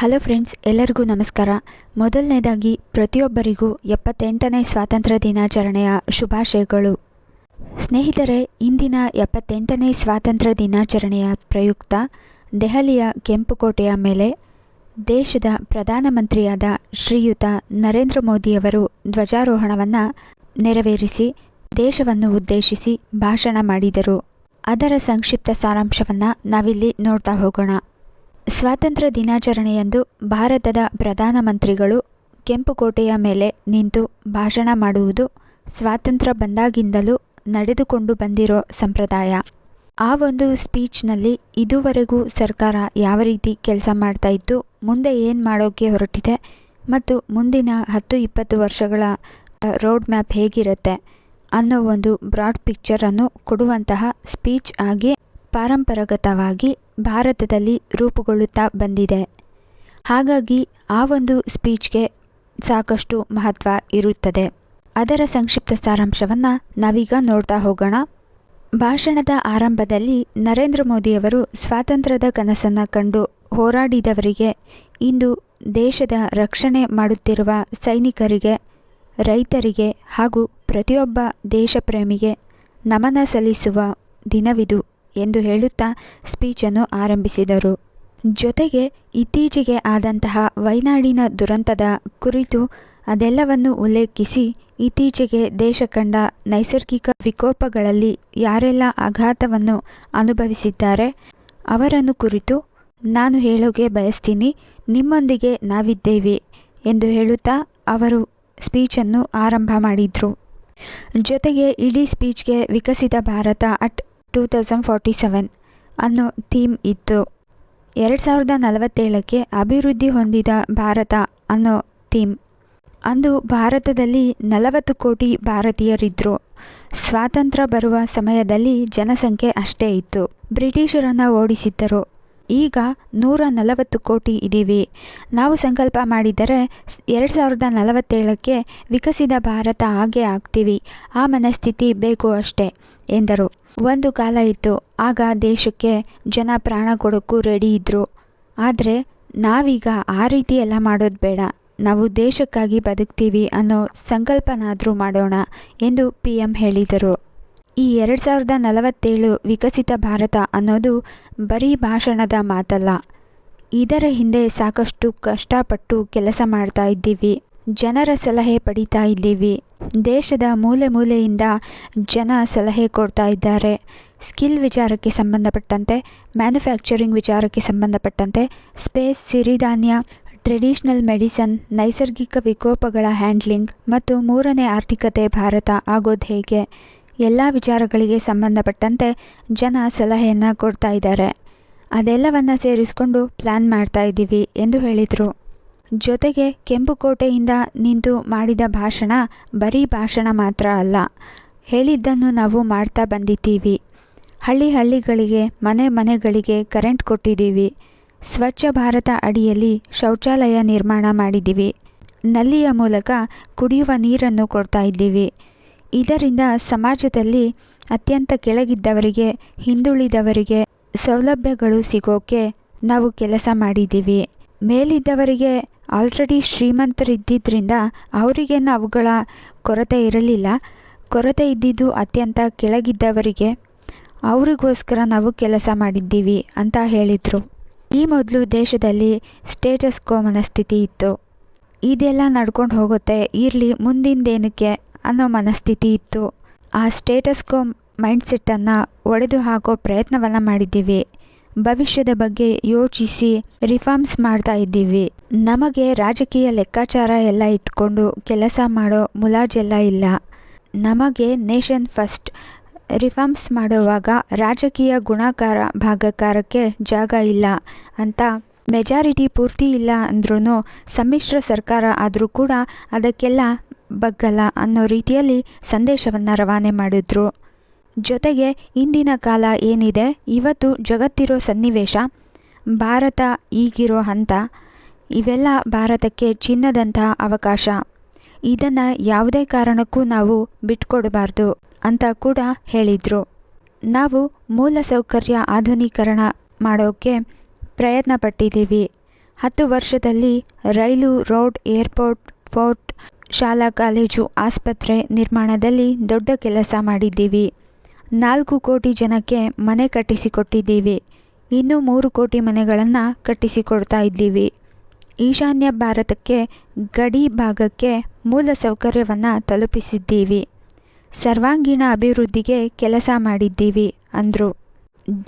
Hello friends, ಎಲ್ಲರಿಗೂ ನಮಸ್ಕಾರ. ಮೊದಲನೇದಾಗಿ, ಪ್ರತಿಯೊಬ್ಬರಿಗೂ ಎಪ್ಪತ್ತೆಂಟನೇ ಸ್ವಾತಂತ್ರ್ಯ ದಿನಾಚರಣೆಯ ಶುಭಾಶಯಗಳು. ಸ್ನೇಹಿತರೆ, ಇಂದಿನ ಎಪ್ಪತ್ತೆಂಟನೇ ಸ್ವಾತಂತ್ರ್ಯ ದಿನಾಚರಣೆಯ ಪ್ರಯುಕ್ತ ದೆಹಲಿಯ ಕೆಂಪುಕೋಟೆಯ ಮೇಲೆ ದೇಶದ ಪ್ರಧಾನಮಂತ್ರಿಯಾದ ಶ್ರೀಯುತ ನರೇಂದ್ರ ಮೋದಿಯವರು ಧ್ವಜಾರೋಹಣವನ್ನು ನೆರವೇರಿಸಿ, ದೇಶವನ್ನು ಉದ್ದೇಶಿಸಿ ಭಾಷಣ ಮಾಡಿದರು. ಅದರ ಸಂಕ್ಷಿಪ್ತ ಸಾರಾಂಶವನ್ನು ನಾವಿಲ್ಲಿ ನೋಡ್ತಾ ಹೋಗೋಣ. ಸ್ವಾತಂತ್ರ್ಯ ದಿನಾಚರಣೆಯಂದು ಭಾರತದ ಪ್ರಧಾನಮಂತ್ರಿಗಳು ಕೆಂಪುಕೋಟೆಯ ಮೇಲೆ ನಿಂತು ಭಾಷಣ ಮಾಡುವುದು ಸ್ವಾತಂತ್ರ್ಯ ಬಂದಾಗಿಂದಲೂ ನಡೆದುಕೊಂಡು ಬಂದಿರೋ ಸಂಪ್ರದಾಯ. ಆ ಒಂದು ಸ್ಪೀಚ್ನಲ್ಲಿ ಇದುವರೆಗೂ ಸರ್ಕಾರ ಯಾವ ರೀತಿ ಕೆಲಸ ಮಾಡ್ತಾ ಇತ್ತು ಮುಂದೆ ಏನು ಮಾಡೋಕ್ಕೆ ಹೊರಟಿದೆ ಮತ್ತು ಮುಂದಿನ ಹತ್ತು ಇಪ್ಪತ್ತು ವರ್ಷಗಳ ರೋಡ್ ಮ್ಯಾಪ್ ಹೇಗಿರುತ್ತೆ ಅನ್ನೋ ಒಂದು ಬ್ರಾಡ್ ಪಿಕ್ಚರನ್ನು ಕೊಡುವಂತಹ ಸ್ಪೀಚ್ ಆಗಿ ಪಾರಂಪರಾಗತವಾಗಿ ಭಾರತದಲ್ಲಿ ರೂಪುಗೊಳ್ಳುತ್ತಾ ಬಂದಿದೆ. ಹಾಗಾಗಿ ಆ ಒಂದು ಸ್ಪೀಚ್ಗೆ ಸಾಕಷ್ಟು ಮಹತ್ವ ಇರುತ್ತದೆ. ಅದರ ಸಂಕ್ಷಿಪ್ತ ಸಾರಾಂಶವನ್ನು ನಾವೀಗ ನೋಡ್ತಾ ಹೋಗೋಣ. ಭಾಷಣದ ಆರಂಭದಲ್ಲಿ ನರೇಂದ್ರ ಮೋದಿಯವರು ಸ್ವಾತಂತ್ರ್ಯದ ಕನಸನ್ನು ಕಂಡು ಹೋರಾಡಿದವರಿಗೆ ಇಂದು ದೇಶದ ರಕ್ಷಣೆ ಮಾಡುತ್ತಿರುವ ಸೈನಿಕರಿಗೆ, ರೈತರಿಗೆ ಹಾಗೂ ಪ್ರತಿಯೊಬ್ಬ ದೇಶಪ್ರೇಮಿಗೆ ನಮನ ಸಲ್ಲಿಸುವ ದಿನವಿದು. ಎಂದು ಹೇಳುತ್ತಾ ಸ್ಪೀಚನ್ನು ಆರಂಭಿಸಿದರು. ಜೊತೆಗೆ ಇತ್ತೀಚೆಗೆ ಆದಂತಹ ವೈನಾಡಿನ ದುರಂತದ ಕುರಿತು ಅದೆಲ್ಲವನ್ನು ಉಲ್ಲೇಖಿಸಿ ಇತ್ತೀಚೆಗೆ ದೇಶ ಕಂಡ ನೈಸರ್ಗಿಕ ವಿಕೋಪಗಳಲ್ಲಿ ಯಾರೆಲ್ಲ ಆಘಾತವನ್ನು ಅನುಭವಿಸಿದ್ದಾರೆ ಅವರನ್ನು ಕುರಿತು ನಾನು ಹೇಳೋಕೆ ಬಯಸ್ತೀನಿ, ನಿಮ್ಮೊಂದಿಗೆ ನಾವಿದ್ದೇವೆ ಎಂದು ಹೇಳುತ್ತಾ ಅವರು ಸ್ಪೀಚನ್ನು ಆರಂಭ ಮಾಡಿದರು. ಜೊತೆಗೆ ಇಡೀ ಸ್ಪೀಚ್ಗೆ Viksit Bharat at two thousand forty seven ಅನ್ನೋ ಥೀಮ್ ಇತ್ತು. ಎರಡು ಸಾವಿರದ ನಲವತ್ತೇಳಕ್ಕೆ ಅಭಿವೃದ್ಧಿ ಹೊಂದಿದ ಭಾರತ ಅನ್ನೋ ಥೀಮ್. ಅಂದು ಭಾರತದಲ್ಲಿ ನಲವತ್ತು ಕೋಟಿ ಭಾರತೀಯರಿದ್ದರು ಸ್ವಾತಂತ್ರ್ಯ ಬರುವ ಸಮಯದಲ್ಲಿ ಜನಸಂಖ್ಯೆ ಅಷ್ಟೇ ಇತ್ತು. ಬ್ರಿಟಿಷರನ್ನು ಓಡಿಸಿದ್ದರು. ಈಗ ನೂರ ನಲವತ್ತು ಕೋಟಿ ಇದ್ದೀವಿ ನಾವು ಸಂಕಲ್ಪ ಮಾಡಿದರೆ ಎರಡು ಸಾವಿರದ ನಲವತ್ತೇಳಕ್ಕೆ ವಿಕಸಿತ ಭಾರತ ಹಾಗೆ ಆಗ್ತೀವಿ. ಆ ಮನಸ್ಥಿತಿ ಬೇಕು ಅಷ್ಟೇ, ಎಂದರು. ಒಂದು ಕಾಲ ಇತ್ತು. ಆಗ ದೇಶಕ್ಕೆ ಜನ ಪ್ರಾಣ ಕೊಡೋಕ್ಕೂ ರೆಡಿ ಇದ್ದರು ಆದರೆ ನಾವೀಗ ಆ ರೀತಿ ಎಲ್ಲ ಮಾಡೋದು ಬೇಡ. ನಾವು ದೇಶಕ್ಕಾಗಿ ಬದುಕ್ತೀವಿ ಅನ್ನೋ ಸಂಕಲ್ಪನಾದರೂ ಮಾಡೋಣ ಎಂದು ಪಿ ಎಂ ಹೇಳಿದರು. ಈ ಎರಡು ಸಾವಿರದ ನಲವತ್ತೇಳು ವಿಕಸಿತ ಭಾರತ ಅನ್ನೋದು ಬರೀ ಭಾಷಣದ ಮಾತಲ್ಲ. ಇದರ ಹಿಂದೆ ಸಾಕಷ್ಟು ಕಷ್ಟಪಟ್ಟು ಕೆಲಸ ಮಾಡ್ತಾ ಇದ್ದೀವಿ. ಜನರ ಸಲಹೆ ಪಡೀತಾ ಇದ್ದೀವಿ. ದೇಶದ ಮೂಲೆ ಮೂಲೆಯಿಂದ ಜನ ಸಲಹೆ ಕೊಡ್ತಾ ಇದ್ದಾರೆ. ಸ್ಕಿಲ್ ವಿಚಾರಕ್ಕೆ ಸಂಬಂಧಪಟ್ಟಂತೆ, ಮ್ಯಾನುಫ್ಯಾಕ್ಚರಿಂಗ್ ವಿಚಾರಕ್ಕೆ ಸಂಬಂಧಪಟ್ಟಂತೆ, ಸ್ಪೇಸ್ ಸಿರಿಧಾನ್ಯ, ಟ್ರೆಡಿಷ್ನಲ್ ಮೆಡಿಸನ್, ನೈಸರ್ಗಿಕ ವಿಕೋಪಗಳ ಹ್ಯಾಂಡ್ಲಿಂಗ್ ಮತ್ತು ಮೂರನೇ ಆರ್ಥಿಕತೆ ಭಾರತ ಆಗೋದು ಹೇಗೆ? ಎಲ್ಲ ವಿಚಾರಗಳಿಗೆ ಸಂಬಂಧಪಟ್ಟಂತೆ ಜನ ಸಲಹೆಯನ್ನು ಕೊಡ್ತಾ ಇದ್ದಾರೆ. ಅದೆಲ್ಲವನ್ನು ಸೇರಿಸ್ಕೊಂಡು ಪ್ಲ್ಯಾನ್ ಮಾಡ್ತಾ ಇದ್ದೀವಿ ಎಂದು ಹೇಳಿದರು. ಜೊತೆಗೆ ಕೆಂಪುಕೋಟೆಯಿಂದ ನಿಂತು ಮಾಡಿದ ಭಾಷಣ ಬರೀ ಭಾಷಣ ಮಾತ್ರ ಅಲ್ಲ, ಹೇಳಿದ್ದನ್ನು ನಾವು ಮಾಡ್ತಾ ಬಂದಿದ್ದೀವಿ. ಹಳ್ಳಿ ಹಳ್ಳಿಗಳಿಗೆ, ಮನೆ ಮನೆಗಳಿಗೆ ಕರೆಂಟ್ ಕೊಟ್ಟಿದ್ದೀವಿ. ಸ್ವಚ್ಛ ಭಾರತ ಅಡಿಯಲ್ಲಿ ಶೌಚಾಲಯ ನಿರ್ಮಾಣ ಮಾಡಿದ್ದೀವಿ. ನಲ್ಲಿಯ ಮೂಲಕ ಕುಡಿಯುವ ನೀರನ್ನು ಕೊಡ್ತಾ ಇದ್ದೀವಿ. ಇದರಿಂದ ಸಮಾಜದಲ್ಲಿ ಅತ್ಯಂತ ಕೆಳಗಿದ್ದವರಿಗೆ, ಹಿಂದುಳಿದವರಿಗೆ ಸೌಲಭ್ಯಗಳು ಸಿಗೋಕ್ಕೆ ನಾವು ಕೆಲಸ ಮಾಡಿದ್ದೀವಿ. ಮೇಲಿದ್ದವರಿಗೆ ಆಲ್ರೆಡಿ ಶ್ರೀಮಂತರಿದ್ದಿದ್ದರಿಂದ ಅವರಿಗೇನು ಅವುಗಳ ಕೊರತೆ ಇರಲಿಲ್ಲ. ಕೊರತೆ ಇದ್ದಿದ್ದು ಅತ್ಯಂತ ಕೆಳಗಿದ್ದವರಿಗೆ ಅವರಿಗೋಸ್ಕರ ನಾವು ಕೆಲಸ ಮಾಡಿದ್ದೀವಿ ಅಂತ ಹೇಳಿದರು. ಈ ಮೊದಲು ದೇಶದಲ್ಲಿ ಸ್ಟೇಟಸ್ ಕೋ ಮನಸ್ಥಿತಿ ಇತ್ತು. ಇದೆಲ್ಲ ನಡ್ಕೊಂಡು ಹೋಗುತ್ತೆ, ಇರಲಿ ಮುಂದಿಂದೇನಕ್ಕೆ ಅನ್ನೋ ಮನಸ್ಥಿತಿ ಇತ್ತು. ಆ ಸ್ಟೇಟಸ್ ಕೋ ಮೈಂಡ್ಸೆಟ್ಟನ್ನು ಒಡೆದು ಹಾಕೋ ಪ್ರಯತ್ನವನ್ನು ಮಾಡಿದ್ದೀವಿ. ಭವಿಷ್ಯದ ಬಗ್ಗೆ ಯೋಚಿಸಿ ರಿಫಾರ್ಮ್ಸ್ ಮಾಡ್ತಾ ಇದ್ದೀವಿ. ನಮಗೆ ರಾಜಕೀಯ ಲೆಕ್ಕಾಚಾರ ಎಲ್ಲ ಇಟ್ಕೊಂಡು ಕೆಲಸ ಮಾಡೋ ಮುಲಾಜೆಲ್ಲ ಇಲ್ಲ. ನಮಗೆ ನೇಷನ್ ಫಸ್ಟ್. ರಿಫಾರ್ಮ್ಸ್ ಮಾಡುವಾಗ ರಾಜಕೀಯ ಗುಣಾಕಾರ ಭಾಗಕಾರಕ್ಕೆ ಜಾಗ ಇಲ್ಲ ಅಂತ ಮೆಜಾರಿಟಿ ಪೂರ್ತಿ ಇಲ್ಲ ಅಂದ್ರೂ ಸಮ್ಮಿಶ್ರ ಸರ್ಕಾರ ಆದರೂ ಕೂಡ ಅದಕ್ಕೆಲ್ಲ ಬಗ್ಗಲ್ಲ ಅನ್ನೋ ರೀತಿಯಲ್ಲಿ ಸಂದೇಶವನ್ನು ರವಾನೆ ಮಾಡಿದ್ರು. ಜೊತೆಗೆ ಇಂದಿನ ಕಾಲ ಏನಿದೆ? ಇವತ್ತು ಜಗತ್ತಿರೋ ಸನ್ನಿವೇಶ, ಭಾರತ ಈಗಿರೋ ಹಂತ, ಇವೆಲ್ಲ ಭಾರತಕ್ಕೆ ಚಿನ್ನದಂತಹ ಅವಕಾಶ. ಇದನ್ನು ಯಾವುದೇ ಕಾರಣಕ್ಕೂ ನಾವು ಬಿಟ್ಕೊಡಬಾರ್ದು ಅಂತ ಕೂಡ ಹೇಳಿದರು. ನಾವು ಮೂಲಸೌಕರ್ಯ ಆಧುನೀಕರಣ ಮಾಡೋಕ್ಕೆ ಪ್ರಯತ್ನ ಪಟ್ಟಿದ್ದೀವಿ ಹತ್ತು ವರ್ಷದಲ್ಲಿ ರೈಲು, ರೋಡ್, ಏರ್ಪೋರ್ಟ್, ಫೋರ್ಟ್, ಶಾಲಾ, ಕಾಲೇಜು, ಆಸ್ಪತ್ರೆ ನಿರ್ಮಾಣದಲ್ಲಿ ದೊಡ್ಡ ಕೆಲಸ ಮಾಡಿದ್ದೀವಿ. ನಾಲ್ಕು ಕೋಟಿ ಜನಕ್ಕೆ ಮನೆ ಕಟ್ಟಿಸಿಕೊಟ್ಟಿದ್ದೀವಿ. ಇನ್ನೂ ಮೂರು ಕೋಟಿ ಮನೆಗಳನ್ನು ಕಟ್ಟಿಸಿಕೊಡ್ತಾ ಇದ್ದೀವಿ. ಈಶಾನ್ಯ ಭಾರತಕ್ಕೆ ಗಡಿ ಭಾಗಕ್ಕೆ ಮೂಲ ಸೌಕರ್ಯವನ್ನು ತಲುಪಿಸಿದ್ದೀವಿ. ಸರ್ವಾಂಗೀಣ ಅಭಿವೃದ್ಧಿಗೆ ಕೆಲಸ ಮಾಡಿದ್ದೀವಿ ಅಂದರು.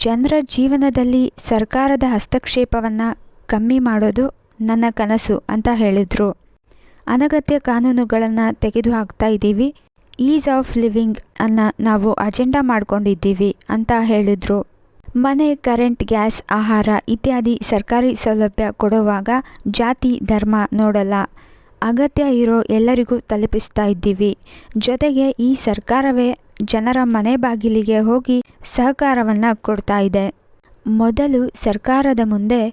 ಜನರ ಜೀವನದಲ್ಲಿ ಸರ್ಕಾರದ ಹಸ್ತಕ್ಷೇಪವನ್ನು ಕಮ್ಮಿ ಮಾಡೋದು ನನ್ನ ಕನಸು ಅಂತ ಹೇಳಿದರು. ಅನಗತ್ಯ ಕಾನೂನುಗಳನ್ನು ತೆಗೆದುಹಾಕ್ತಾ ಇದ್ದೀವಿ. ಈಸ್ ಆಫ್ ಲಿವಿಂಗ್ ಅನ್ನು ನಾವು ಅಜೆಂಡಾ ಮಾಡ್ಕೊಂಡಿದ್ದೀವಿ ಅಂತ ಹೇಳಿದರು. ಮನೆ ಕರೆಂಟ್ ಗ್ಯಾಸ್ ಆಹಾರ ಇತ್ಯಾದಿ ಸರ್ಕಾರಿ ಸೌಲಭ್ಯ ಕೊಡುವಾಗ ಜಾತಿ, ಧರ್ಮ ನೋಡಲ್ಲ. ಅಗತ್ಯ ಇರೋ ಎಲ್ಲರಿಗೂ ತಲುಪಿಸ್ತಾ ಇದ್ದೀವಿ. ಜೊತೆಗೆ ಈ ಸರ್ಕಾರವೇ ಜನರ ಮನೆ ಬಾಗಿಲಿಗೆ ಹೋಗಿ ಸಹಕಾರವನ್ನು ಕೊಡ್ತಾ ಇದೆ. ಮೊದಲು ಸರ್ಕಾರದ ಮುಂದೆ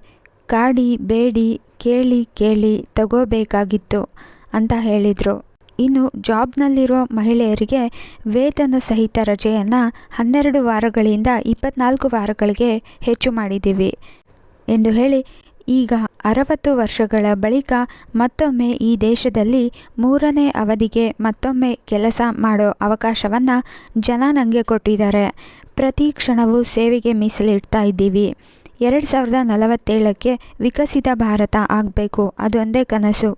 ಕಾಡಿ, ಬೇಡಿ, ಕೇಳಿ ಕೇಳಿ ತಗೋಬೇಕಾಗಿತ್ತು ಅಂತ ಹೇಳಿದರು. ಇನ್ನು ಜಾಬ್ನಲ್ಲಿರುವ ಮಹಿಳೆಯರಿಗೆ ವೇತನ ಸಹಿತ ರಜೆಯನ್ನು ಹನ್ನೆರಡು ವಾರಗಳಿಂದ ಇಪ್ಪತ್ನಾಲ್ಕು ವಾರಗಳಿಗೆ ಹೆಚ್ಚು ಮಾಡಿದ್ದೀವಿ. ಎಂದು ಹೇಳಿ, ಈಗ ಅರವತ್ತು ವರ್ಷಗಳ ಬಳಿಕ ಮತ್ತೊಮ್ಮೆ ಈ ದೇಶದಲ್ಲಿ ಮೂರನೇ ಅವಧಿಗೆ ಮತ್ತೊಮ್ಮೆ ಕೆಲಸ ಮಾಡೋ ಅವಕಾಶವನ್ನು ಜನ ನನಗೆ ಕೊಟ್ಟಿದ್ದಾರೆ. ಪ್ರತಿ ಕ್ಷಣವೂ ಸೇವೆಗೆ ಮೀಸಲಿಡ್ತಾ ಇದ್ದೀವಿ. ಎರಡು ಸಾವಿರದ ನಲವತ್ತೇಳಕ್ಕೆ ವಿಕಸಿತ ಭಾರತ ಆಗಬೇಕು, ಅದೊಂದೇ ಕನಸು.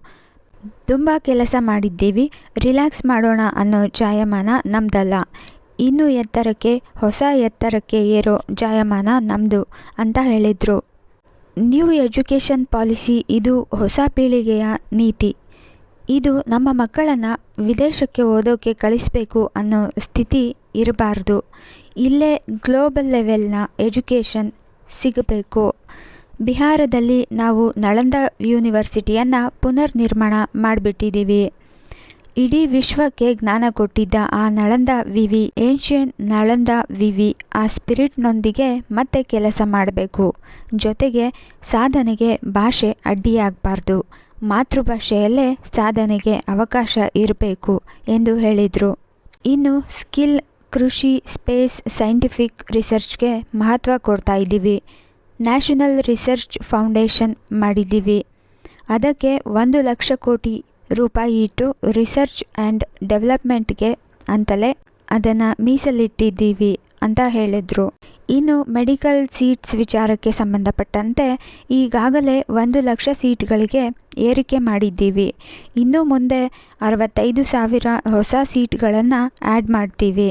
ತುಂಬ ಕೆಲಸ ಮಾಡಿದ್ದೀವಿ, ರಿಲ್ಯಾಕ್ಸ್ ಮಾಡೋಣ ಅನ್ನೋ ಜಾಯಮಾನ ನಮ್ಮದಲ್ಲ ಇನ್ನೂ ಎತ್ತರಕ್ಕೆ, ಹೊಸ ಎತ್ತರಕ್ಕೆ ಏರೋ ಜಾಯಮಾನ ನಮ್ಮದು ಅಂತ ಹೇಳಿದರು. ನ್ಯೂ ಎಜುಕೇಷನ್ ಪಾಲಿಸಿ ಇದು ಹೊಸ ಪೀಳಿಗೆಯ ನೀತಿ. ಇದು ನಮ್ಮ ಮಕ್ಕಳನ್ನು ವಿದೇಶಕ್ಕೆ ಓದೋಕ್ಕೆ ಕಳಿಸಬೇಕು ಅನ್ನೋ ಸ್ಥಿತಿ ಇರಬಾರ್ದು. ಇಲ್ಲೇ ಗ್ಲೋಬಲ್ ಲೆವೆಲ್ನ ಎಜುಕೇಷನ್ ಸಿಗಬೇಕು. ಬಿಹಾರದಲ್ಲಿ ನಾವು ನಳಂದ ಯೂನಿವರ್ಸಿಟಿಯನ್ನು ಪುನರ್ ನಿರ್ಮಾಣ ಮಾಡಿಬಿಟ್ಟಿದ್ದೀವಿ. ಇಡೀ ವಿಶ್ವಕ್ಕೆ ಜ್ಞಾನ ಕೊಟ್ಟಿದ್ದ ಆ ನಳಂದ ವಿವಿ, ಏನ್ಷಿಯನ್ ನಳಂದ ವಿವಿ ಆ ಸ್ಪಿರಿಟ್ನೊಂದಿಗೆ ಮತ್ತೆ ಕೆಲಸ ಮಾಡಬೇಕು. ಜೊತೆಗೆ ಸಾಧನೆಗೆ ಭಾಷೆ ಅಡ್ಡಿಯಾಗಬಾರ್ದು. ಮಾತೃಭಾಷೆಯಲ್ಲೇ ಸಾಧನೆಗೆ ಅವಕಾಶ ಇರಬೇಕು ಎಂದು ಹೇಳಿದರು. ಇನ್ನು ಸ್ಕಿಲ್, ಕೃಷಿ, ಸ್ಪೇಸ್, ಸೈಂಟಿಫಿಕ್ ರಿಸರ್ಚ್ಗೆ ಮಹತ್ವ ಕೊಡ್ತಾ ಇದ್ದೀವಿ. ನ್ಯಾಷನಲ್ ರಿಸರ್ಚ್ ಫೌಂಡೇಶನ್ ಮಾಡಿದ್ದೀವಿ. ಅದಕ್ಕೆ ಒಂದು ಲಕ್ಷ ಕೋಟಿ ರೂಪಾಯಿ ಇಟ್ಟು ರಿಸರ್ಚ್ ಆ್ಯಂಡ್ ಡೆವಲಪ್ಮೆಂಟ್ಗೆ ಅಂತಲೇ ಅದನ್ನು ಮೀಸಲಿಟ್ಟಿದ್ದೀವಿ ಅಂತ ಹೇಳಿದರು. ಇನ್ನು ಮೆಡಿಕಲ್ ಸೀಟ್ಸ್ ವಿಚಾರಕ್ಕೆ ಸಂಬಂಧಪಟ್ಟಂತೆ ಈಗಾಗಲೇ ಒಂದು ಲಕ್ಷ ಸೀಟ್ಗಳಿಗೆ ಏರಿಕೆ ಮಾಡಿದ್ದೀವಿ. ಇನ್ನು ಮುಂದೆ ಅರವತ್ತೈದು ಸಾವಿರ ಹೊಸ ಸೀಟ್ಗಳನ್ನು ಆ್ಯಡ್ ಮಾಡ್ತೀವಿ.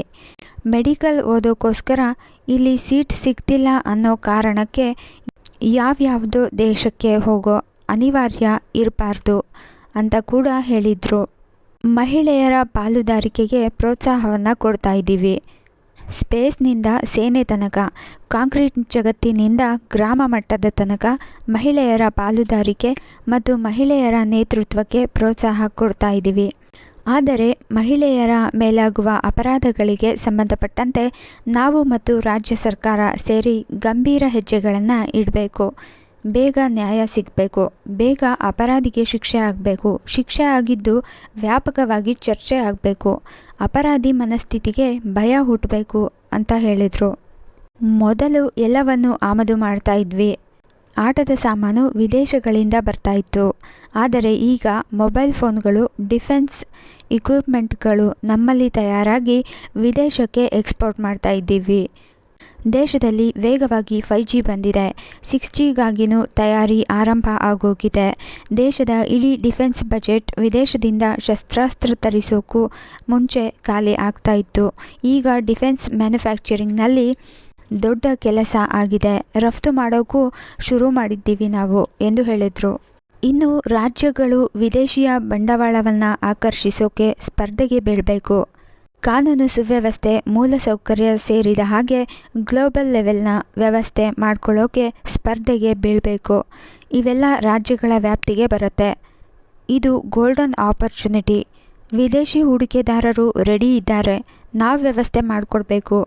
ಮೆಡಿಕಲ್ ಓದೋಕ್ಕೋಸ್ಕರ ಇಲ್ಲಿ ಸೀಟ್ ಸಿಗ್ತಿಲ್ಲ ಅನ್ನೋ ಕಾರಣಕ್ಕೆ ಯಾವ್ಯಾವುದೋ ದೇಶಕ್ಕೆ ಹೋಗೋ ಅನಿವಾರ್ಯ ಇರಬಾರ್ದು ಅಂತ ಕೂಡ ಹೇಳಿದರು. ಮಹಿಳೆಯರ ಪಾಲುದಾರಿಕೆಗೆ ಪ್ರೋತ್ಸಾಹವನ್ನು ಕೊಡ್ತಾ ಇದ್ದೀವಿ. ಸ್ಪೇಸ್ನಿಂದ ಸೇನೆ ತನಕ, ಕಾಂಕ್ರೀಟ್ ಜಗತ್ತಿನಿಂದ ಗ್ರಾಮ ಮಟ್ಟದ ತನಕ ಮಹಿಳೆಯರ ಪಾಲುದಾರಿಕೆ ಮತ್ತು ಮಹಿಳೆಯರ ನೇತೃತ್ವಕ್ಕೆ ಪ್ರೋತ್ಸಾಹ ಕೊಡ್ತಾ ಇದ್ದೀವಿ. ಆದರೆ ಮಹಿಳೆಯರ ಮೇಲಾಗುವ ಅಪರಾಧಗಳಿಗೆ ಸಂಬಂಧಪಟ್ಟಂತೆ ನಾವು ಮತ್ತು ರಾಜ್ಯ ಸರ್ಕಾರ ಸೇರಿ ಗಂಭೀರ ಹೆಜ್ಜೆಗಳನ್ನು ಇಡಬೇಕು. ಬೇಗ ನ್ಯಾಯ ಸಿಗಬೇಕು. ಬೇಗ ಅಪರಾಧಿಗೆ ಶಿಕ್ಷೆ ಆಗಬೇಕು. ಶಿಕ್ಷೆ ಆಗಿದ್ದು ವ್ಯಾಪಕವಾಗಿ ಚರ್ಚೆ ಆಗಬೇಕು. ಅಪರಾಧಿ ಮನಸ್ಥಿತಿಗೆ ಭಯ ಹುಟ್ಟಬೇಕು ಅಂತ ಹೇಳಿದರು. ಮೊದಲು ಎಲ್ಲವನ್ನು ಆಮದು ಮಾಡ್ತಾ ಇದ್ವಿ. ಆಟದ ಸಾಮಾನು ವಿದೇಶಗಳಿಂದ ಬರ್ತಾ ಇತ್ತು ಆದರೆ ಈಗ ಮೊಬೈಲ್ ಫೋನ್ಗಳು, ಡಿಫೆನ್ಸ್ ಇಕ್ವಿಪ್ಮೆಂಟ್ಗಳು ನಮ್ಮಲ್ಲಿ ತಯಾರಾಗಿ ವಿದೇಶಕ್ಕೆ ಎಕ್ಸ್ಪೋರ್ಟ್ ಮಾಡ್ತಾ ಇದ್ದೀವಿ ದೇಶದಲ್ಲಿ ವೇಗವಾಗಿ ಫೈ ಜಿ ಬಂದಿದೆ. ಸಿಕ್ಸ್ ಜಿಗಾಗಿನೂ ತಯಾರಿ ಆರಂಭ ಆಗೋಗಿದೆ. ದೇಶದ ಇಡೀ ಡಿಫೆನ್ಸ್ ಬಜೆಟ್ ವಿದೇಶದಿಂದ ಶಸ್ತ್ರಾಸ್ತ್ರ ತರಿಸೋಕ್ಕೂ ಮುಂಚೆ ಖಾಲಿ ಆಗ್ತಾ ಇತ್ತು ಈಗ ಡಿಫೆನ್ಸ್ ಮ್ಯಾನುಫ್ಯಾಕ್ಚರಿಂಗ್ನಲ್ಲಿ ದೊಡ್ಡ ಕೆಲಸ ಆಗಿದೆ. ರಫ್ತು ಮಾಡೋಕ್ಕೂ ಶುರು ಮಾಡಿದ್ದೀವಿ ನಾವು, ಎಂದು ಹೇಳಿದರು. ಇನ್ನು ರಾಜ್ಯಗಳು ವಿದೇಶಿಯ ಬಂಡವಾಳವನ್ನು ಆಕರ್ಷಿಸೋಕೆ ಸ್ಪರ್ಧೆಗೆ ಬೀಳಬೇಕು ಕಾನೂನು ಸುವ್ಯವಸ್ಥೆ ಮೂಲಸೌಕರ್ಯ ಸೇರಿದ ಹಾಗೆ ಗ್ಲೋಬಲ್ ಲೆವೆಲ್ನ ವ್ಯವಸ್ಥೆ ಮಾಡ್ಕೊಳ್ಳೋಕೆ ಸ್ಪರ್ಧೆಗೆ ಬೀಳಬೇಕು. ಇವೆಲ್ಲ ರಾಜ್ಯಗಳ ವ್ಯಾಪ್ತಿಗೆ ಬರುತ್ತೆ. ಇದು ಗೋಲ್ಡನ್ ಆಪರ್ಚುನಿಟಿ. ವಿದೇಶಿ ಹೂಡಿಕೆದಾರರು ರೆಡಿ ಇದ್ದಾರೆ. ನಾವು ವ್ಯವಸ್ಥೆ ಮಾಡಿಕೊಡ್ಬೇಕು.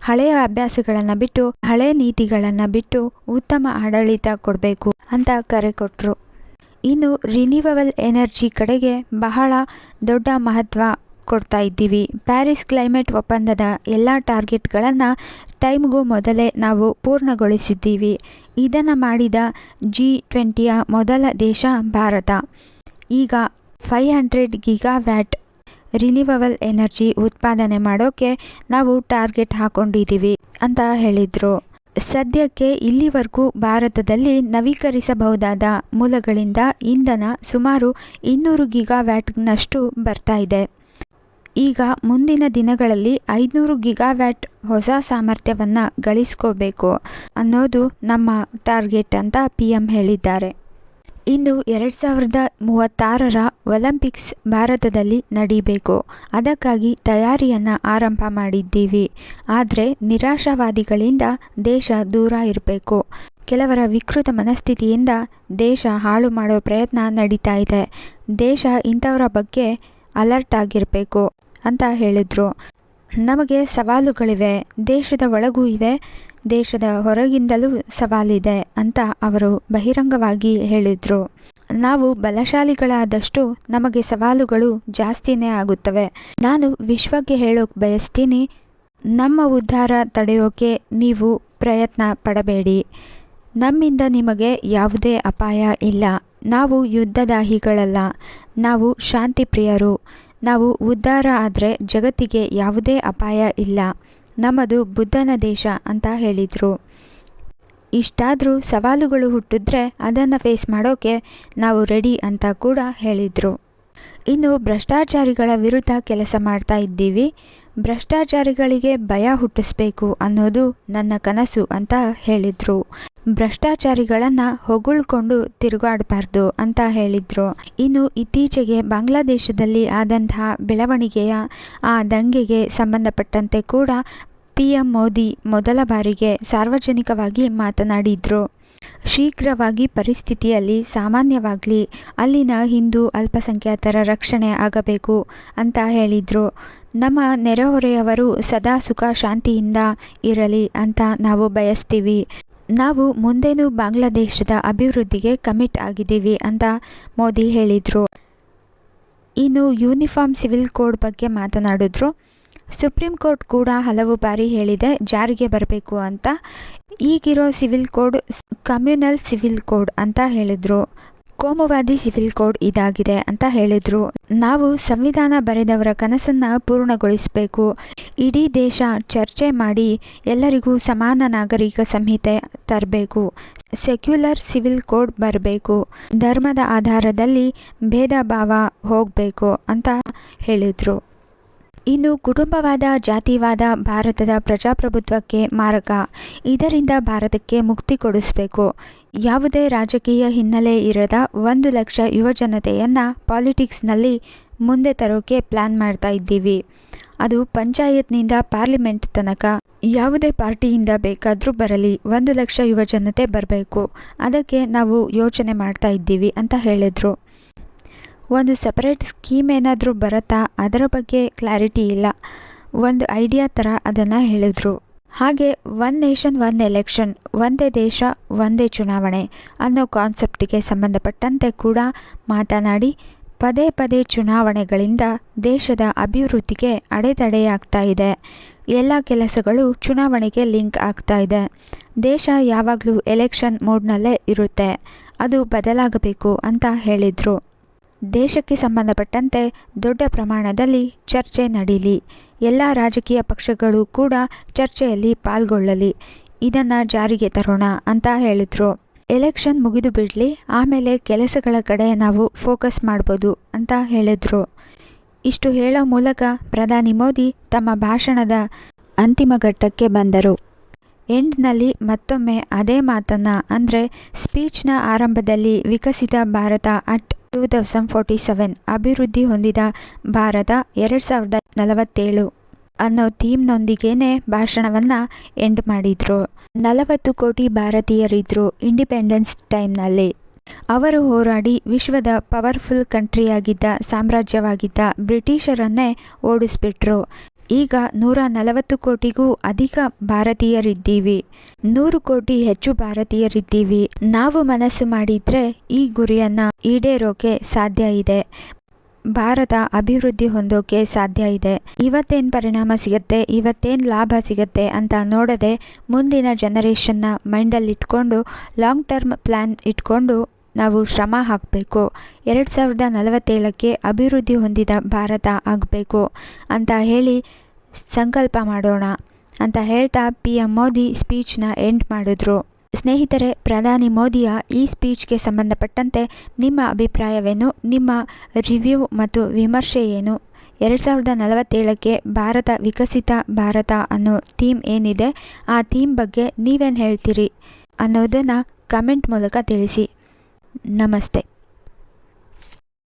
ಹಳೆಯ ಅಭ್ಯಾಸಗಳನ್ನು ಬಿಟ್ಟು, ಹಳೆ ನೀತಿಗಳನ್ನು ಬಿಟ್ಟು ಉತ್ತಮ ಆಡಳಿತ ಕೊಡಬೇಕು ಅಂತ ಕರೆ ಕೊಟ್ಟರು ಇನ್ನು ರಿನ್ಯೂವಬಲ್ ಎನರ್ಜಿ ಕಡೆಗೆ ಬಹಳ ದೊಡ್ಡ ಮಹತ್ವ ಕೊಡ್ತಾ ಇದ್ದೀವಿ. ಪ್ಯಾರಿಸ್ ಕ್ಲೈಮೇಟ್ ಒಪ್ಪಂದದ ಎಲ್ಲ ಟಾರ್ಗೆಟ್ಗಳನ್ನು ಟೈಮ್ಗೂ ಮೊದಲೇ ನಾವು ಪೂರ್ಣಗೊಳಿಸಿದ್ದೀವಿ. ಇದನ್ನು ಮಾಡಿದ ಜಿ ಟ್ವೆಂಟಿಯ ಮೊದಲ ದೇಶ ಭಾರತ. ಈಗ five hundred gigawatt renewable energy ಉತ್ಪಾದನೆ ಮಾಡೋಕ್ಕೆ ನಾವು ಟಾರ್ಗೆಟ್ ಹಾಕ್ಕೊಂಡಿದ್ದೀವಿ ಅಂತ ಹೇಳಿದರು. ಸದ್ಯಕ್ಕೆ ಇಲ್ಲಿವರೆಗೂ ಭಾರತದಲ್ಲಿ ನವೀಕರಿಸಬಹುದಾದ ಮೂಲಗಳಿಂದ ಇಂಧನ ಸುಮಾರು ಇನ್ನೂರು ಗಿಗಾವ್ಯಾಟ್ನಷ್ಟು ಬರ್ತಾ ಇದೆ. ಈಗ ಮುಂದಿನ ದಿನಗಳಲ್ಲಿ ಐದುನೂರು ಗಿಗಾವ್ಯಾಟ್ ಹೊಸ ಸಾಮರ್ಥ್ಯವನ್ನು ಗಳಿಸ್ಕೋಬೇಕು ಅನ್ನೋದು ನಮ್ಮ ಟಾರ್ಗೆಟ್ ಅಂತ ಪಿ ಎಂ ಹೇಳಿದ್ದಾರೆ. ಇನ್ನು ಎರಡು ಸಾವಿರದ ಮೂವತ್ತಾರರ ಒಲಿಂಪಿಕ್ಸ್ ಭಾರತದಲ್ಲಿ ನಡೀಬೇಕು. ಅದಕ್ಕಾಗಿ ತಯಾರಿಯನ್ನು ಆರಂಭ ಮಾಡಿದ್ದೀವಿ. ಆದರೆ ನಿರಾಶಾವಾದಿಗಳಿಂದ ದೇಶ ದೂರ ಇರಬೇಕು. ಕೆಲವರ ವಿಕೃತ ಮನಸ್ಥಿತಿಯಿಂದ ದೇಶ ಹಾಳು ಮಾಡೋ ಪ್ರಯತ್ನ ನಡೀತಾ ಇದೆ. ದೇಶ ಇಂಥವರ ಬಗ್ಗೆ ಅಲರ್ಟ್ ಆಗಿರಬೇಕು ಅಂತ ಹೇಳಿದರು. ನಮಗೆ ಸವಾಲುಗಳಿವೆ. ದೇಶದ ಒಳಗೂ ಇವೆ. ದೇಶದ ಹೊರಗಿಂದಲೂ ಸವಾಲಿದೆ ಅಂತ ಅವರು ಬಹಿರಂಗವಾಗಿ ಹೇಳಿದರು. ನಾವು ಬಲಶಾಲಿಗಳಾದಷ್ಟು ನಮಗೆ ಸವಾಲುಗಳು ಜಾಸ್ತಿನೇ ಆಗುತ್ತವೆ. ನಾನು ವಿಶ್ವಕ್ಕೆ ಹೇಳೋಕೆ ಬಯಸ್ತೀನಿ, ನಮ್ಮ ಉದ್ಧಾರ ತಡೆಯೋಕೆ ನೀವು ಪ್ರಯತ್ನ ಪಡಬೇಡಿ. ನಮ್ಮಿಂದ ನಿಮಗೆ ಯಾವುದೇ ಅಪಾಯ ಇಲ್ಲ. ನಾವು ಯುದ್ಧದಾಹಿಗಳಲ್ಲ. ನಾವು ಶಾಂತಿ ಪ್ರಿಯರು ನಾವು ಉದ್ಧಾರ ಆದರೆ ಜಗತ್ತಿಗೆ ಯಾವುದೇ ಅಪಾಯ ಇಲ್ಲ. ನಮ್ಮದು ಬುದ್ಧನ ದೇಶ ಅಂತ ಹೇಳಿದರು. ಇಷ್ಟಾದರೂ ಸವಾಲುಗಳು ಹುಟ್ಟಿದ್ರೆ ಅದನ್ನು ಫೇಸ್ ಮಾಡೋಕ್ಕೆ ನಾವು ರೆಡಿ ಅಂತ ಕೂಡ ಹೇಳಿದರು. ಇನ್ನು ಭ್ರಷ್ಟಾಚಾರಿಗಳ ವಿರುದ್ಧ ಕೆಲಸ ಮಾಡ್ತಾ ಇದ್ದೀವಿ. ಭ್ರಷ್ಟಾಚಾರಿಗಳಿಗೆ ಭಯ ಹುಟ್ಟಿಸ್ಬೇಕು ಅನ್ನೋದು ನನ್ನ ಕನಸು ಅಂತ ಹೇಳಿದರು. ಭ್ರಷ್ಟಾಚಾರಿಗಳನ್ನು ಹೊಗಳ್ಕೊಂಡು ತಿರುಗಾಡಬಾರ್ದು ಅಂತ ಹೇಳಿದರು. ಇನ್ನು ಇತ್ತೀಚೆಗೆ ಬಾಂಗ್ಲಾದೇಶದಲ್ಲಿ ಆದಂತಹ ಬೆಳವಣಿಗೆಯ ಆ ದಂಗೆಗೆ ಸಂಬಂಧಪಟ್ಟಂತೆ ಕೂಡ ಪಿ ಎಂ ಮೋದಿ ಮೊದಲ ಬಾರಿಗೆ ಸಾರ್ವಜನಿಕವಾಗಿ ಮಾತನಾಡಿದ್ರು. ಶೀಘ್ರವಾಗಿ ಪರಿಸ್ಥಿತಿಯಲ್ಲಿ ಸಾಮಾನ್ಯವಾಗಲಿ, ಅಲ್ಲಿನ ಹಿಂದೂ ಅಲ್ಪಸಂಖ್ಯಾತರ ರಕ್ಷಣೆ ಆಗಬೇಕು ಅಂತ ಹೇಳಿದರು. ನಮ್ಮ ನೆರೆಹೊರೆಯವರು ಸದಾ ಸುಖ ಶಾಂತಿಯಿಂದ ಇರಲಿ ಅಂತ ನಾವು ಬಯಸ್ತೀವಿ. ನಾವು ಮುಂದೇನೂ ಬಾಂಗ್ಲಾದೇಶದ ಅಭಿವೃದ್ಧಿಗೆ ಕಮಿಟ್ ಆಗಿದ್ದೀವಿ ಅಂತ ಮೋದಿ ಹೇಳಿದರು. ಇನ್ನು ಯೂನಿಫಾರ್ಮ್ ಸಿವಿಲ್ ಕೋಡ್ ಬಗ್ಗೆ ಮಾತನಾಡಿದ್ರು. ಸುಪ್ರೀಂ ಕೋರ್ಟ್ ಕೂಡ ಹಲವು ಬಾರಿ ಹೇಳಿದೆ, ಜಾರಿಗೆ ಬರಬೇಕು ಅಂತ. ಈಗಿರೋ civil code communal civil code ಅಂತ ಹೇಳಿದರು. ಕೋಮುವಾದಿ ಸಿವಿಲ್ ಕೋಡ್ ಇದಾಗಿದೆ ಅಂತ ಹೇಳಿದರು. ನಾವು ಸಂವಿಧಾನ ಬರೆದವರ ಕನಸನ್ನು ಪೂರ್ಣಗೊಳಿಸಬೇಕು. ಇಡೀ ದೇಶ ಚರ್ಚೆ ಮಾಡಿ ಎಲ್ಲರಿಗೂ ಸಮಾನ ನಾಗರಿಕ ಸಂಹಿತೆ ತರಬೇಕು. ಸೆಕ್ಯುಲರ್ ಸಿವಿಲ್ ಕೋಡ್ ಬರಬೇಕು. ಧರ್ಮದ ಆಧಾರದಲ್ಲಿ ಭೇದ ಭಾವ ಹೋಗಬೇಕು ಅಂತ ಹೇಳಿದರು. ಇನ್ನು ಕುಟುಂಬವಾದ, ಜಾತಿವಾದ ಭಾರತದ ಪ್ರಜಾಪ್ರಭುತ್ವಕ್ಕೆ ಮಾರಕ. ಇದರಿಂದ ಭಾರತಕ್ಕೆ ಮುಕ್ತಿ ಕೊಡಿಸಬೇಕು. ಯಾವುದೇ ರಾಜಕೀಯ ಹಿನ್ನೆಲೆ ಇರದ ಒಂದು ಲಕ್ಷ ಯುವಜನತೆಯನ್ನು ಪಾಲಿಟಿಕ್ಸ್ನಲ್ಲಿ ಮುಂದೆ ತರೋಕೆ ಪ್ಲ್ಯಾನ್ ಮಾಡ್ತಾ ಇದ್ದೀವಿ. ಅದು ಪಂಚಾಯತ್ನಿಂದ ಪಾರ್ಲಿಮೆಂಟ್ ತನಕ. ಯಾವುದೇ ಪಾರ್ಟಿಯಿಂದ ಬೇಕಾದರೂ ಬರಲಿ, ಒಂದು ಲಕ್ಷ ಯುವಜನತೆ ಬರಬೇಕು. ಅದಕ್ಕೆ ನಾವು ಯೋಚನೆ ಮಾಡ್ತಾ ಇದ್ದೀವಿ ಅಂತ ಹೇಳಿದರು. ಒಂದು ಸಪರೇಟ್ ಸ್ಕೀಮ್ ಏನಾದರೂ ಬರುತ್ತಾ? ಅದರ ಬಗ್ಗೆ ಕ್ಲಾರಿಟಿ ಇಲ್ಲ. ಒಂದು ಐಡಿಯಾ ಥರ ಅದನ್ನು ಹೇಳಿದ್ರು. ಹಾಗೆ ಒನ್ ನೇಷನ್ ಒನ್ ಎಲೆಕ್ಷನ್ ಒಂದೇ ದೇಶ, ಒಂದೇ ಚುನಾವಣೆ ಅನ್ನೋ ಕಾನ್ಸೆಪ್ಟಿಗೆ ಸಂಬಂಧಪಟ್ಟಂತೆ ಕೂಡ ಮಾತನಾಡಿ ಪದೇ ಪದೇ ಚುನಾವಣೆಗಳಿಂದ ದೇಶದ ಅಭಿವೃದ್ಧಿಗೆ ಅಡೆತಡೆಯಾಗ್ತಾ ಇದೆ. ಎಲ್ಲ ಕೆಲಸಗಳು ಚುನಾವಣೆಗೆ ಲಿಂಕ್ ಆಗ್ತಾ ಇದೆ. ದೇಶ ಯಾವಾಗಲೂ ಎಲೆಕ್ಷನ್ ಮೋಡ್ನಲ್ಲೇ ಇರುತ್ತೆ. ಅದು ಬದಲಾಗಬೇಕು ಅಂತ ಹೇಳಿದರು. ದೇಶಕ್ಕೆ ಸಂಬಂಧಪಟ್ಟಂತೆ ದೊಡ್ಡ ಪ್ರಮಾಣದಲ್ಲಿ ಚರ್ಚೆ ನಡೀಲಿ. ಎಲ್ಲ ರಾಜಕೀಯ ಪಕ್ಷಗಳು ಕೂಡ ಚರ್ಚೆಯಲ್ಲಿ ಪಾಲ್ಗೊಳ್ಳಲಿ. ಇದನ್ನು ಜಾರಿಗೆ ತರೋಣ ಅಂತ ಹೇಳಿದರು. ಎಲೆಕ್ಷನ್ ಮುಗಿದು ಬಿಡಲಿ, ಆಮೇಲೆ ಕೆಲಸಗಳ ಕಡೆ ನಾವು ಫೋಕಸ್ ಮಾಡ್ಬೋದು ಅಂತ ಹೇಳಿದರು. ಇಷ್ಟು ಹೇಳೋ ಮೂಲಕ ಪ್ರಧಾನಿ ಮೋದಿ ತಮ್ಮ ಭಾಷಣದ ಅಂತಿಮ ಘಟ್ಟಕ್ಕೆ ಬಂದರು. ಎಂಡ್ನಲ್ಲಿ ಮತ್ತೊಮ್ಮೆ ಅದೇ ಮಾತನ್ನು ಅಂದರೆ ಸ್ಪೀಚ್ನ ಆರಂಭದಲ್ಲಿ Viksit Bharat at two thousand forty seven ಅಭಿವೃದ್ಧಿ ಹೊಂದಿದ ಭಾರತ ಎರಡು ಸಾವಿರದ ನಲವತ್ತೇಳು ಅನ್ನೋ ಥೀಮ್ನೊಂದಿಗೇನೆ ಭಾಷಣವನ್ನು ಎಂಡ್ ಮಾಡಿದರು. ನಲವತ್ತು ಕೋಟಿ ಭಾರತೀಯರಿದ್ದರು ಇಂಡಿಪೆಂಡೆನ್ಸ್ ಟೈಮ್ನಲ್ಲಿ. ಅವರು ಹೋರಾಡಿ ವಿಶ್ವದ ಪವರ್ಫುಲ್ ಕಂಟ್ರಿಯಾಗಿದ್ದ ಸಾಮ್ರಾಜ್ಯವಾಗಿದ್ದ ಬ್ರಿಟಿಷರನ್ನೇ ಓಡಿಸ್ಬಿಟ್ರು. ಈಗ ನೂರ ನಲವತ್ತು ಕೋಟಿಗೂ ಅಧಿಕ ಭಾರತೀಯರಿದ್ದೀವಿ. ನೂರು ಕೋಟಿ ಹೆಚ್ಚು ಭಾರತೀಯರಿದ್ದೀವಿ. ನಾವು ಮನಸ್ಸು ಮಾಡಿದ್ರೆ ಈ ಗುರಿಯನ್ನು ಈಡೇರೋಕೆ ಸಾಧ್ಯ ಇದೆ. ಭಾರತ ಅಭಿವೃದ್ಧಿ ಹೊಂದೋಕೆ ಸಾಧ್ಯ ಇದೆ. ಇವತ್ತೇನು ಪರಿಣಾಮ ಸಿಗುತ್ತೆ, ಇವತ್ತೇನು ಲಾಭ ಸಿಗುತ್ತೆ ಅಂತ ನೋಡದೆ ಮುಂದಿನ ಜನರೇಷನ್ನ ಮೈಂಡಲ್ಲಿ ಇಟ್ಕೊಂಡು ಲಾಂಗ್ ಟರ್ಮ್ ಪ್ಲ್ಯಾನ್ ಇಟ್ಕೊಂಡು ನಾವು ಶ್ರಮ ಹಾಕಬೇಕು. ಎರಡು ಸಾವಿರದ ನಲವತ್ತೇಳಕ್ಕೆ ಅಭಿವೃದ್ಧಿ ಹೊಂದಿದ ಭಾರತ ಆಗಬೇಕು ಅಂತ ಹೇಳಿ ಸಂಕಲ್ಪ ಮಾಡೋಣ ಅಂತ ಹೇಳ್ತಾ ಪಿ ಎಂ ಮೋದಿ ಸ್ಪೀಚ್ನ ಎಂಡ್ ಮಾಡಿದ್ರು. ಸ್ನೇಹಿತರೆ, ಪ್ರಧಾನಿ ಮೋದಿಯ ಈ ಸ್ಪೀಚ್ಗೆ ಸಂಬಂಧಪಟ್ಟಂತೆ ನಿಮ್ಮ ಅಭಿಪ್ರಾಯವೇನು? ನಿಮ್ಮ ರಿವ್ಯೂ ಮತ್ತು ವಿಮರ್ಶೆ ಏನು? ಎರಡು ಸಾವಿರದ ನಲವತ್ತೇಳಕ್ಕೆ ಭಾರತ ವಿಕಸಿತ ಭಾರತ ಅನ್ನೋ ಥೀಮ್ ಏನಿದೆ? ಆ ಥೀಮ್ ಬಗ್ಗೆ ನೀವೇನು ಹೇಳ್ತೀರಿ ಅನ್ನೋದನ್ನು ಕಮೆಂಟ್ ಮೂಲಕ ತಿಳಿಸಿ. నమస్తే